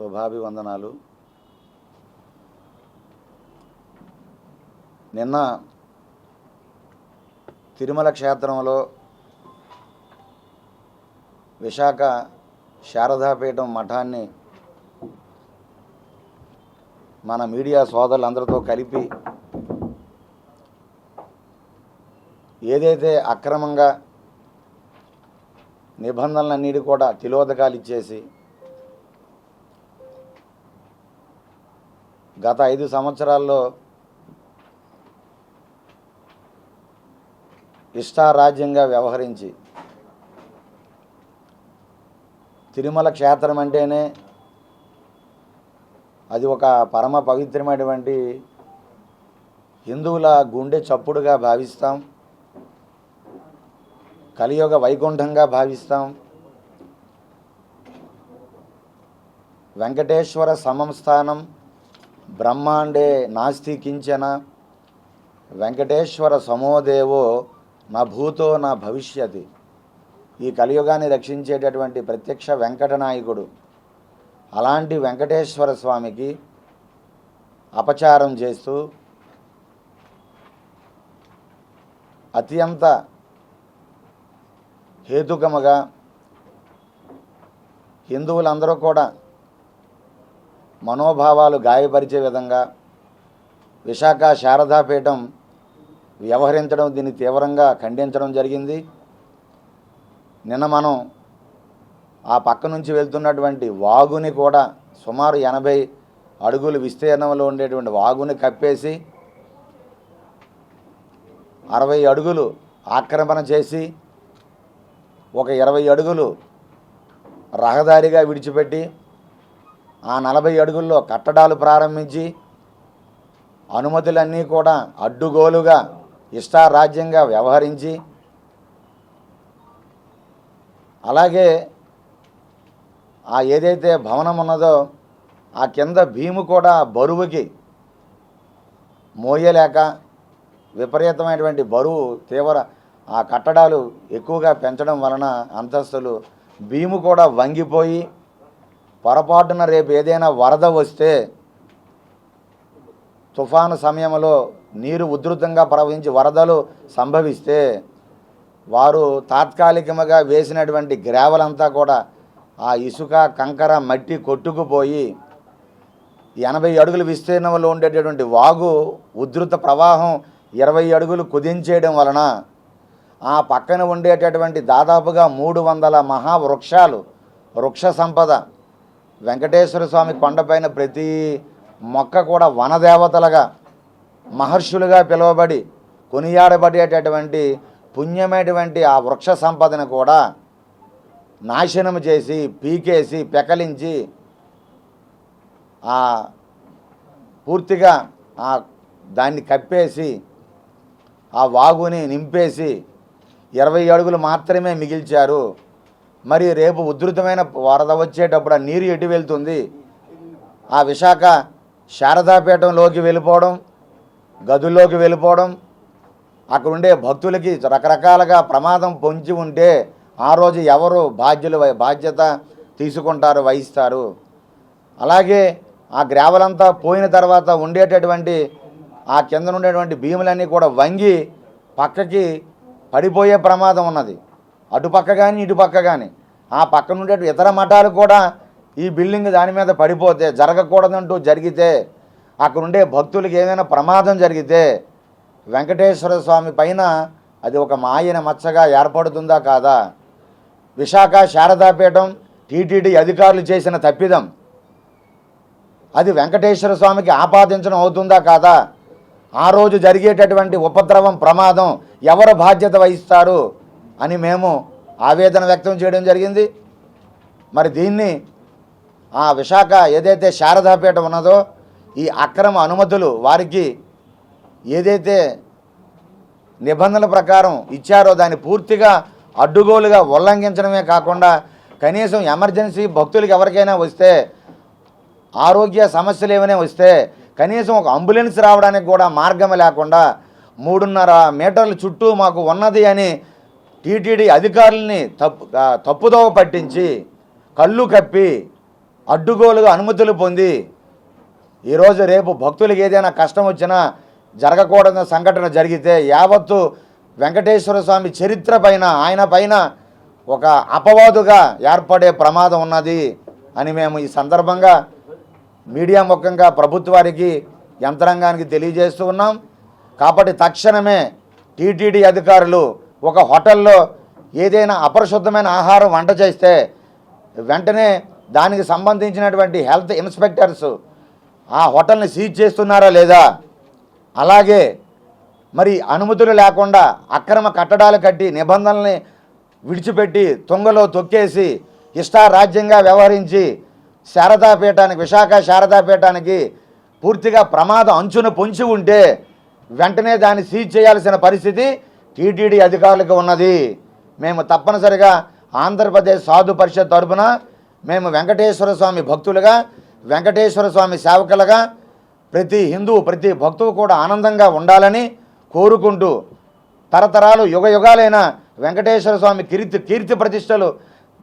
శుభాభివందనాలు. నిన్న తిరుమల క్షేత్రంలో విశాఖ శారదాపీఠం మఠాన్ని మన మీడియా సోదరులందరితో కలిపి ఏదైతే అక్రమంగా నిబంధనలన్నిటి కూడా తిలోదకాలు ఇచ్చేసి గత ఐదు సంవత్సరాల్లో ఇష్టారాజ్యంగా వ్యవహరించి తిరుమల క్షేత్రం అంటేనే అది ఒక పరమ పవిత్రమైనటువంటి హిందువుల గుండె చప్పుడుగా భావిస్తాం కలియుగ వైకుంఠంగా భావిస్తాం వెంకటేశ్వర సమం స్థానం బ్రహ్మాండే నాస్తి కించన వెంకటేశ్వర సమోదేవో నా భూతో నా భవిష్యతి. ఈ కలియుగాన్ని రక్షించేటటువంటి ప్రత్యక్ష వెంకటనాయకుడు అలాంటి వెంకటేశ్వర స్వామికి అపచారం చేస్తూ అత్యంత హేతుకముగా హిందువులందరూ కూడా మనోభావాలు గాయపరిచే విధంగా విశాఖ శారదాపీఠం వ్యవహరించడం దీన్ని తీవ్రంగా ఖండించడం జరిగింది. నిన్న మనం ఆ పక్క నుంచి వెళ్తున్నటువంటి వాగుని కూడా సుమారు ఎనభై అడుగులు విస్తీర్ణంలో ఉండేటువంటి వాగుని కప్పేసి అరవై అడుగులు ఆక్రమణ చేసి ఒక ఇరవై అడుగులు రహదారిగా విడిచిపెట్టి ఆ నలభై అడుగుల్లో కట్టడాలు ప్రారంభించి అనుమతులన్నీ కూడా అడ్డుగోలుగా ఇష్టారాజ్యంగా వ్యవహరించి అలాగే ఆ ఏదైతే భవనం ఉన్నదో ఆ కింద భీము కూడా బరువుకి మోయలేక విపరీతమైనటువంటి బరువు తీవ్ర ఆ కట్టడాలు ఎక్కువగా పెంచడం వలన అంతస్తులు భీము కూడా వంగిపోయి పొరపాటున రేపు ఏదైనా వరద వస్తే తుఫాను సమయంలో నీరు ఉధృతంగా ప్రవహించి వరదలు సంభవిస్తే వారు తాత్కాలికంగా వేసినటువంటి గ్రావలంతా కూడా ఆ ఇసుక కంకర మట్టి కొట్టుకుపోయి ఎనభై అడుగుల విస్తీర్ణంలో ఉండేటటువంటి వాగు ఉధృత ప్రవాహం ఇరవై అడుగులు కుదించేయడం వలన ఆ పక్కన ఉండేటటువంటి దాదాపుగా మూడు వందల మహావృక్షాలు వృక్ష సంపద వెంకటేశ్వర స్వామి కొండపైన ప్రతి మొక్క కూడా వనదేవతలుగా మహర్షులుగా పిలువబడి కొనియాడబడేటటువంటి పుణ్యమైనటువంటి ఆ వృక్ష సంపదను కూడా నాశనం చేసి పీకేసి పెకలించి ఆ పూర్తిగా ఆ దాన్ని కప్పేసి ఆ వాగుని నింపేసి ఇరవై అడుగులు మాత్రమే మిగిల్చారు. మరి రేపు ఉధృతమైన వరద వచ్చేటప్పుడు ఆ నీరు ఎటు వెళ్తుంది? ఆ విశాఖ శారదాపీఠంలోకి వెళ్ళిపోవడం గదుల్లోకి వెళ్ళిపోవడం అక్కడ ఉండే భక్తులకి రకరకాలుగా ప్రమాదం పొంచి ఉంటే ఆ రోజు ఎవరు బాధ్యులు బాధ్యత తీసుకుంటారు వహిస్తారు? అలాగే ఆ గ్రావలంతా పోయిన తర్వాత ఉండేటటువంటి ఆ కింద ఉండేటువంటి భీములన్నీ కూడా వంగి పక్కకి పడిపోయే ప్రమాదం ఉన్నది. అటుపక్క కానీ ఇటుపక్క కానీ ఆ పక్క నుండే ఇతర మఠాలు కూడా ఈ బిల్డింగ్ దాని మీద పడిపోతే జరగకూడదంటూ జరిగితే అక్కడ ఉండే భక్తులకి ఏమైనా ప్రమాదం జరిగితే వెంకటేశ్వర స్వామి పైన అది ఒక మాయన మచ్చగా ఏర్పడుతుందా కాదా? విశాఖ శారదాపీఠం టీటీడీ అధికారులు చేసిన తప్పిదం. అది వెంకటేశ్వర స్వామికి ఆపాదించడం అవుతుందా కాదా? ఆ రోజు జరిగేటటువంటి ఉపద్రవం ప్రమాదం ఎవరు బాధ్యత వహిస్తారు? అని మేము ఆవేదన వ్యక్తం చేయడం జరిగింది. మరి దీన్ని ఆ విశాఖ ఏదైతే శారదాపేట ఉన్నదో ఈ అక్రమ అనుమతులు వారికి ఏదైతే నిబంధనల ప్రకారం ఇచ్చారో దాన్ని పూర్తిగా అడ్డుగోలుగా ఉల్లంఘించడమే కాకుండా కనీసం ఎమర్జెన్సీ భక్తులకు ఎవరికైనా వస్తే ఆరోగ్య సమస్యలు ఏమైనా వస్తే కనీసం ఒక అంబులెన్స్ రావడానికి కూడా మార్గం లేకుండా మూడున్నర మీటర్ల చుట్టూ మాకు ఉన్నది అని టీటీడీ అధికారుల్ని తప్పు తప్పుదోవ పట్టించి కళ్ళు కప్పి అడ్డుగోలుగా అనుమతులు పొంది ఈరోజు రేపు భక్తులకు ఏదైనా కష్టం వచ్చినా జరగకూడని సంఘటన జరిగితే యావత్తు వెంకటేశ్వర స్వామి చరిత్ర పైన ఆయన పైన ఒక అపవాదుగా ఏర్పడే ప్రమాదం ఉన్నది అని మేము ఈ సందర్భంగా మీడియా ముఖంగా ప్రభుత్వానికి యంత్రాంగానికి తెలియజేస్తూ ఉన్నాం. కాబట్టి తక్షణమే టీటీడీ అధికారులు ఒక హోటల్లో ఏదైనా అపరిశుద్ధమైన ఆహారం వంట చేస్తే వెంటనే దానికి సంబంధించినటువంటి హెల్త్ ఇన్స్పెక్టర్స్ ఆ హోటల్ని సీజ్ చేస్తున్నారా లేదా? అలాగే మరి అనుమతులు లేకుండా అక్రమ కట్టడాలు కట్టి నిబంధనల్ని విడిచిపెట్టి తుంగలో తొక్కేసి ఇష్టారాజ్యంగా వ్యవహరించి శారదాపీఠానికి విశాఖ శారదాపీఠానికి పూర్తిగా ప్రమాదం అంచున పొంచి ఉంటే వెంటనే దాన్ని సీజ్ చేయాల్సిన పరిస్థితి టీటీడీ అధికారులకు ఉన్నది. మేము తప్పనిసరిగా ఆంధ్రప్రదేశ్ సాధు పరిషత్ తరపున మేము వెంకటేశ్వర స్వామి భక్తులుగా వెంకటేశ్వర స్వామి సేవకులుగా ప్రతి హిందూ ప్రతి భక్తువు కూడా ఆనందంగా ఉండాలని కోరుకుంటూ తరతరాలు యుగ యుగాలైన వెంకటేశ్వర స్వామి కీర్తి కీర్తి ప్రతిష్టలు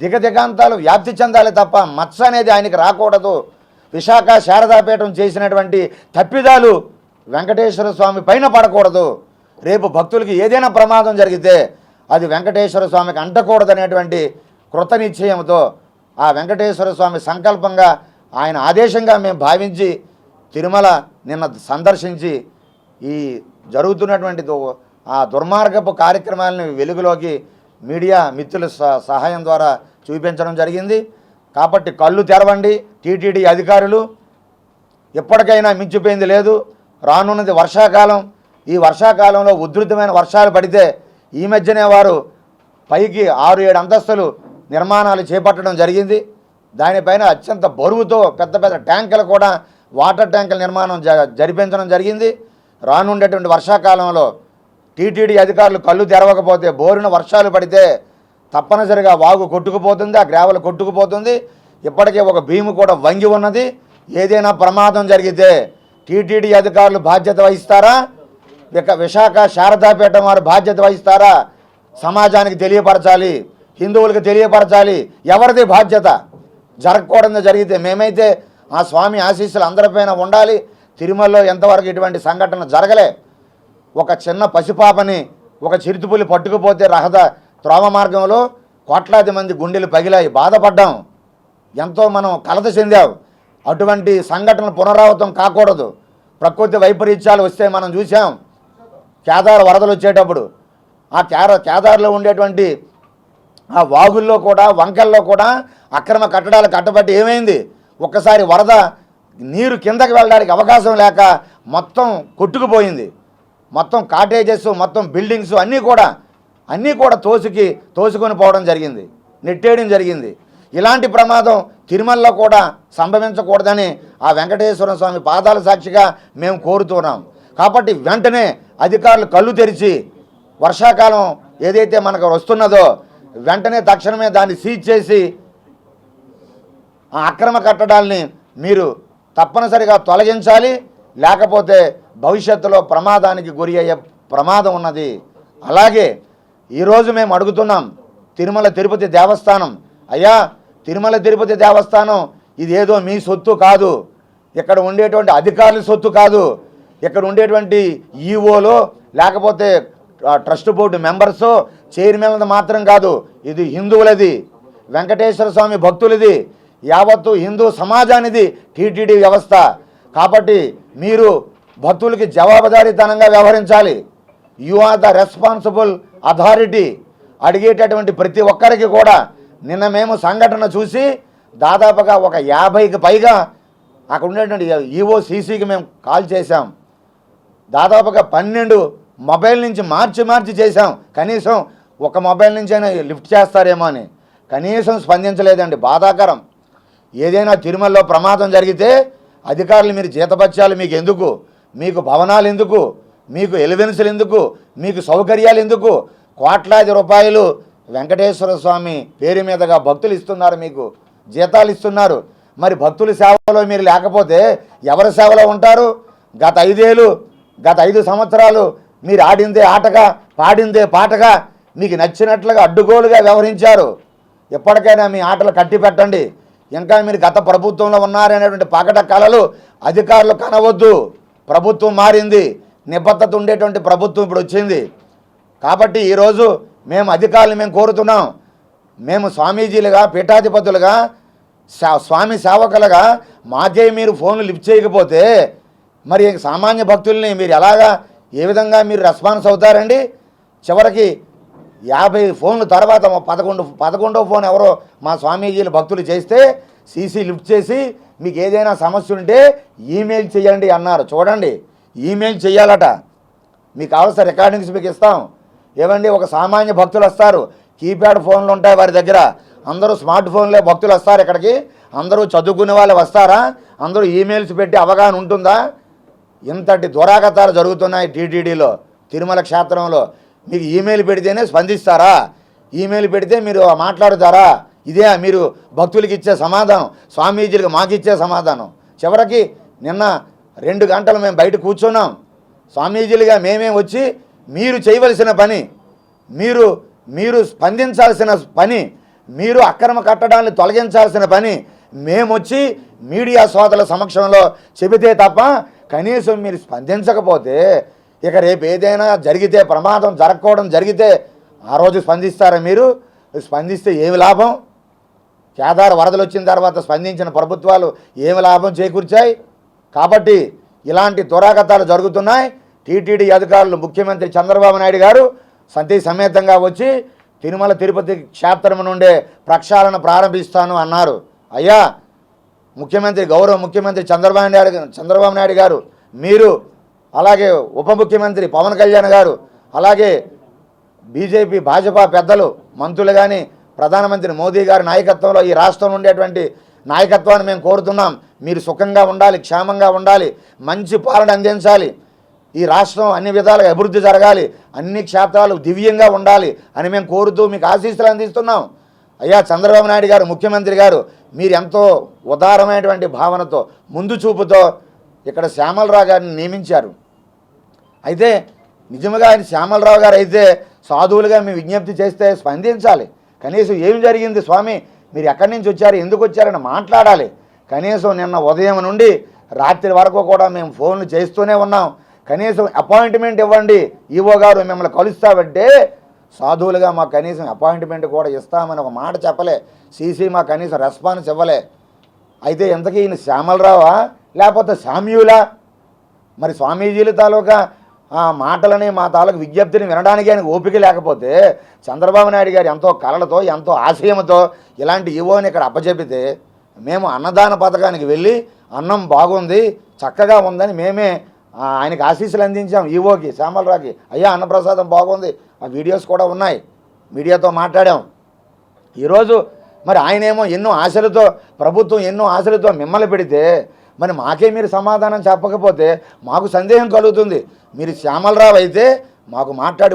దిగదిగాంతాలు వ్యాప్తి చెందాలి తప్ప మత్స అనేది ఆయనకి రాకూడదు. విశాఖ శారదాపీఠం చేసినటువంటి తప్పిదాలు వెంకటేశ్వర స్వామి పైన పడకూడదు. రేపు భక్తులకి ఏదైనా ప్రమాదం జరిగితే అది వెంకటేశ్వర స్వామికి అంటకూడదనేటువంటి కృత నిశ్చయంతో ఆ వెంకటేశ్వర స్వామి సంకల్పంగా ఆయన ఆదేశంగా మేము భావించి తిరుమల నిన్న సందర్శించి ఈ జరుగుతున్నటువంటి ఆ దుర్మార్గపు కార్యక్రమాలను వెలుగులోకి మీడియా మిత్రుల స- సహాయం ద్వారా చూపించడం జరిగింది. కాబట్టి కళ్ళు తెరవండి. టీటీడీ అధికారులు ఎప్పటికైనా మించిపోయింది లేదు. రానున్నది వర్షాకాలం. ఈ వర్షాకాలంలో ఉధృతమైన వర్షాలు పడితే ఈ మధ్యనే వారు పైకి ఆరు ఏడు అంతస్తులు నిర్మాణాలు చేపట్టడం జరిగింది. దానిపైన అత్యంత బరువుతో పెద్ద పెద్ద ట్యాంకులు కూడా వాటర్ ట్యాంకుల నిర్మాణం జ జరిపించడం జరిగింది. రానుండేటువంటి వర్షాకాలంలో టీటీడీ అధికారులు కళ్ళు తెరవకపోతే బోరున వర్షాలు పడితే తప్పనిసరిగా వాగు కొట్టుకుపోతుంది ఆ గ్రావెల్ కొట్టుకుపోతుంది. ఇప్పటికే ఒక భీము కూడా వంగి ఉన్నది. ఏదైనా ప్రమాదం జరిగితే టీటీడీ అధికారులు బాధ్యత వహిస్తారా? విశాఖ శారదాపీఠం వారు బాధ్యత వహిస్తారా? సమాజానికి తెలియపరచాలి హిందువులకు తెలియపరచాలి ఎవరిది బాధ్యత? జరగకూడదు జరిగితే మేమైతే ఆ స్వామి ఆశీస్సులు అందరిపైన ఉండాలి. తిరుమలలో ఎంతవరకు ఇటువంటి సంఘటన జరగలే? ఒక చిన్న పసిపాపని ఒక చిరుతుపులి పట్టుకుపోతే రహద త్రోమ మార్గంలో కోట్లాది మంది గుండెలు పగిలాయి. బాధపడ్డాం. ఎంతో మనం కలత చెందాం. అటువంటి సంఘటనలు పునరావృతం కాకూడదు. ప్రకృతి వైపరీత్యాలు వస్తే మనం చూసాం కేదార్ వరదలు వచ్చేటప్పుడు ఆ కేర కేదార్లో ఉండేటువంటి ఆ వాగుల్లో కూడా వంకల్లో కూడా అక్రమ కట్టడాలు కట్టబట్టి ఏమైంది? ఒక్కసారి వరద నీరు కిందకి వెళ్ళడానికి అవకాశం లేక మొత్తం కొట్టుకుపోయింది. మొత్తం కాటేజెస్ మొత్తం బిల్డింగ్స్ అన్నీ కూడా అన్నీ కూడా తోసుకి తోసుకొని పోవడం జరిగింది. నెట్టేయడం జరిగింది. ఇలాంటి ప్రమాదం తిరుమలలో కూడా సంభవించకూడదని ఆ వెంకటేశ్వర స్వామి పాదాల సాక్షిగా మేము కోరుతున్నాం. కాబట్టి వెంటనే అధికారులు కళ్ళు తెరిచి వర్షాకాలం ఏదైతే మనకు వస్తున్నదో వెంటనే తక్షణమే దాన్ని సీజ్ చేసి ఆ అక్రమ కట్టడాల్ని మీరు తప్పనిసరిగా తొలగించాలి. లేకపోతే భవిష్యత్తులో ప్రమాదానికి గురి అయ్యే ప్రమాదం ఉన్నది. అలాగే ఈరోజు మేము అడుగుతున్నాం తిరుమల తిరుపతి దేవస్థానం. అయ్యా తిరుమల తిరుపతి దేవస్థానం ఇదేదో మీ సొత్తు కాదు. ఇక్కడ ఉండేటువంటి అధికారుల సొత్తు కాదు. ఇక్కడ ఉండేటువంటి ఈఓలో లేకపోతే ట్రస్ట్ బోర్డు మెంబర్స్ చైర్మన్లది మాత్రం కాదు ఇది హిందువులది. వెంకటేశ్వర స్వామి భక్తులది యావత్తు హిందూ సమాజానిది టీటీడీ వ్యవస్థ. కాబట్టి మీరు భక్తులకి జవాబుదారీతనంగా వ్యవహరించాలి. You are the responsible authority అడిగేటటువంటి ప్రతి ఒక్కరికి కూడా నిన్న మేము సంఘటన చూసి దాదాపుగా ఒక యాభైకి పైగా అక్కడ ఉండేటువంటి ఈఓ సీసీకి మేము కాల్ చేశాం. దాదాపుగా పన్నెండు మొబైల్ నుంచి మార్చి మార్చి చేశాం. కనీసం ఒక మొబైల్ నుంచి అయినా లిఫ్ట్ చేస్తారేమో అని. కనీసం స్పందించలేదండి. బాధాకరం. ఏదైనా తిరుమలలో ప్రమాదం జరిగితే అధికారులు మీరు జీతపత్యాలు మీకు ఎందుకు? మీకు భవనాలు ఎందుకు? మీకు ఎలివెన్సులు ఎందుకు? మీకు సౌకర్యాలు ఎందుకు? కోట్లాది రూపాయలు వెంకటేశ్వర స్వామి పేరు మీదుగా భక్తులు ఇస్తున్నారు మీకు. జీతాలు ఇస్తున్నారు. మరి భక్తుల సేవలో మీరు లేకపోతే ఎవరి సేవలో ఉంటారు? గత ఐదేళ్ళు గత ఐదు సంవత్సరాలు మీరు ఆడిందే ఆటగా పాడిందే పాటగా మీకు నచ్చినట్లుగా అడ్డుగోలుగా వ్యవహరించారు. ఎప్పటికైనా మీ ఆటలు కట్టి పెట్టండి ఇంకా మీరు గత ప్రభుత్వంలో ఉన్నారనేటువంటి పకట కళలు అధికారులు కనవద్దు. ప్రభుత్వం మారింది. నిబద్ధత ఉండేటువంటి ప్రభుత్వం ఇప్పుడు వచ్చింది. కాబట్టి ఈరోజు మేము అధికారులు మేము కోరుతున్నాం. మేము స్వామీజీలుగా పీఠాధిపతులుగా శా- స్వామి సేవకులుగా మాకే మీరు ఫోన్లు లిఫ్ట్ చేయకపోతే మరి సామాన్య భక్తుల్ని మీరు ఎలాగా ఏ విధంగా మీరు రెస్పాన్స్ అవుతారండి? చివరికి యాభై ఫోన్లు తర్వాత పదకొండు పదకొండో ఫోన్ ఎవరో మా స్వామీజీలు భక్తులు చేస్తే సీసీ లిఫ్ట్ చేసి మీకు ఏదైనా సమస్య ఉంటే ఈమెయిల్ చేయండి అన్నారు. చూడండి ఈమెయిల్ చేయాలట. మీకు కావాల్సిన రికార్డింగ్స్ మీకు ఇస్తాం. ఏమండి ఒక సామాన్య భక్తులు వస్తారు. కీప్యాడ్ ఫోన్లు ఉంటాయి వారి దగ్గర. అందరూ స్మార్ట్ ఫోన్లే భక్తులు వస్తారు ఇక్కడికి. అందరూ చదువుకునే వాళ్ళు వస్తారా? అందరూ ఈమెయిల్స్ పెట్టి అవగాహన ఉంటుందా? ఇంతటి దురాగతాలు జరుగుతున్నాయి టీటీడీలో తిరుమల క్షేత్రంలో. మీకు ఈమెయిల్ పెడితేనే స్పందిస్తారా? ఈమెయిల్ పెడితే మీరు మాట్లాడుతారా? ఇదే మీరు భక్తులకి ఇచ్చే సమాధానం స్వామీజీలకు మాకు ఇచ్చే సమాధానం. చివరికి నిన్న రెండు గంటలు మేము బయట కూర్చున్నాం. స్వామీజీలుగా మేమే వచ్చి మీరు చేయవలసిన పని మీరు మీరు స్పందించాల్సిన పని మీరు అక్రమ కట్టడాన్ని తొలగించాల్సిన పని మేమొచ్చి మీడియా సోదరుల సమక్షంలో చెబితే తప్ప కనీసం మీరు స్పందించకపోతే ఇక రేపు ఏదైనా జరిగితే ప్రమాదం జరగకపోవడం జరిగితే ఆ రోజు స్పందిస్తారా మీరు? స్పందిస్తే ఏమి లాభం? కేదార్ వరదలు వచ్చిన తర్వాత స్పందించిన ప్రభుత్వాలు ఏమి లాభం చేకూర్చాయి? కాబట్టి ఇలాంటి దురాగతాలు జరుగుతున్నాయి. టీటీడీ అధికారులు ముఖ్యమంత్రి చంద్రబాబు నాయుడు గారు సంతి సమేతంగా వచ్చి తిరుమల తిరుపతి క్షేత్రం నుండే ప్రక్షాళన ప్రారంభిస్తాను అన్నారు. అయ్యా ముఖ్యమంత్రి గౌరవ ముఖ్యమంత్రి చంద్రబాబు నాయుడు చంద్రబాబు నాయుడు గారు మీరు అలాగే ఉప ముఖ్యమంత్రి పవన్ కళ్యాణ్ గారు అలాగే బీజేపీ భాజపా పెద్దలు మంత్రులు కానీ ప్రధానమంత్రి మోదీ గారి నాయకత్వంలో ఈ రాష్ట్రంలో ఉండేటువంటి నాయకత్వాన్ని మేము కోరుతున్నాం. మీరు సుఖంగా ఉండాలి క్షేమంగా ఉండాలి మంచి పాలన అందించాలి. ఈ రాష్ట్రం అన్ని విధాలుగా అభివృద్ధి జరగాలి అన్ని క్షేత్రాలు దివ్యంగా ఉండాలి అని మేము కోరుతూ మీకు ఆశీస్సులు అందిస్తున్నాం. అయ్యా చంద్రబాబు నాయుడు గారు ముఖ్యమంత్రి గారు మీరు ఎంతో ఉదారమైనటువంటి భావనతో ముందు చూపుతో ఇక్కడ శ్యామలరావు గారిని నియమించారు. అయితే నిజంగా ఆయన శ్యామలరావు గారు అయితే సాధువులుగా మేము విజ్ఞప్తి చేస్తే స్పందించాలి. కనీసం ఏం జరిగింది స్వామి? మీరు ఎక్కడి నుంచి వచ్చారు? ఎందుకు వచ్చారని మాట్లాడాలి. కనీసం నిన్న ఉదయం నుండి రాత్రి వరకు కూడా మేము ఫోన్లు చేస్తూనే ఉన్నాం. కనీసం అపాయింట్మెంట్ ఇవ్వండి. ఈవో గారు మిమ్మల్ని కలుస్తామంటే సాధువులుగా మాకు కనీసం అపాయింట్మెంట్ కూడా ఇస్తామని ఒక మాట చెప్పలే. సీసీ మాకు కనీసం రెస్పాన్స్ ఇవ్వలే. అయితే ఇంతకీ ఈయన శ్యామలరావా? లేకపోతే సామ్యులా? మరి స్వామీజీల తాలూకా ఆ మాటలని మా తాలూకు విజ్ఞప్తిని వినడానికి ఆయనకు ఓపిక లేకపోతే చంద్రబాబు నాయుడు గారు ఎంతో కలలతో ఎంతో ఆశయంతో ఇలాంటి ఇవోని ఇక్కడ అప్పచెపితే మేము అన్నదాన పథకానికి వెళ్ళి అన్నం బాగుంది చక్కగా ఉందని మేమే ఆయనకు ఆయనకి ఆశీస్సులు అందించాం ఈవోకి శ్యామలరావుకి. అయ్యా అన్నప్రసాదం బాగుంది ఆ వీడియోస్ కూడా ఉన్నాయి. మీడియాతో మాట్లాడాం. ఈరోజు మరి ఆయనేమో ఎన్నో ఆశలతో ప్రభుత్వం ఎన్నో ఆశలతో మిమ్మల్ని పెడితే మరి మాకే మీరు సమాధానం చెప్పకపోతే మాకు సందేహం కలుగుతుంది. మీరు శ్యామలరావు అయితే మాకు మాట్లాడి